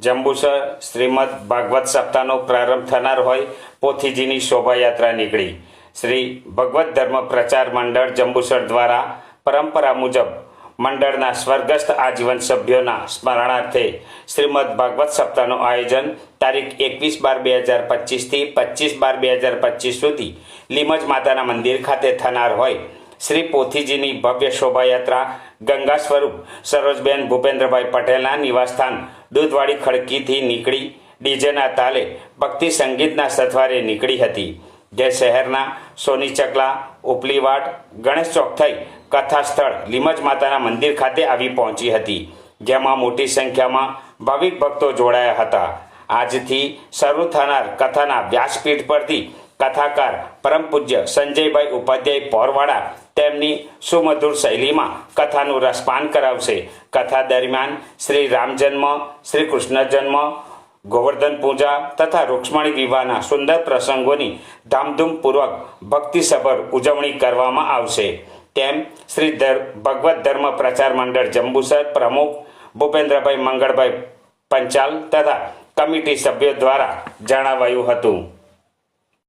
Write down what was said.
જંબુસર શ્રીમદ ભાગવત સપ્તાહનો પ્રારંભ થનાર હોય, પોથીજીની શોભાયાત્રા નીકળી. શ્રી ભગવત ધર્મ પ્રચાર મંડળ જંબુસર દ્વારા પરંપરા મુજબ મંડળના સ્વર્ગસ્થ આજીવન સભ્યોના સ્મરણાર્થે શ્રીમદ ભાગવત સપ્તાહનું આયોજન તારીખ એકવીસ બાર બે હજાર પચીસથી પચીસ બાર બે હજાર પચીસ સુધી લીમજ માતાના મંદિર ખાતે થનાર હોય. શ્રી પોથીજીની ભવ્ય શોભાયાત્રા ગંગા સ્વરૂપ સરોજબેન ભૂપેન્દ્રભાઈ પટેલના નિવાસસ્થાન દૂધવાડી ખડકીથી નીકળી ડીજેના તાલે ભક્તિ સંગીતના સથવારે નીકળી હતી. જે શહેરના સોની ચકલા ઉપલીવાડ, ગણેશ ચોક થઈ કથા સ્થળ લીમજ માતાના મંદિર ખાતે આવી પહોંચી હતી. જેમાં મોટી સંખ્યામાં ભાવિક ભક્તો જોડાયા હતા. આજથી શરૂ થનાર કથાના વ્યાસપીઠ પરથી કથાકાર પરમ પૂજ્ય સંજયભાઈ ઉપાધ્યાય પોરવાડા તેમની સુમધુર શૈલીમાં કથાનું રસપાન કરાવશે. કથા દરમિયાન શ્રી રામ જન્મ, શ્રી કૃષ્ણ જન્મ, ગોવર્ધન પૂજા તથા રૂક્ષ્મણી વિવાહના સુંદર પ્રસંગોની ધામધૂમપૂર્વક ભક્તિસભર ઉજવણી કરવામાં આવશે. તેમ શ્રી ભગવત ધર્મ પ્રચાર મંડળ જંબુસર પ્રમુખ ભૂપેન્દ્રભાઈ મંગળભાઈ પંચાલ તથા કમિટી સભ્યો દ્વારા જણાવાયું હતું.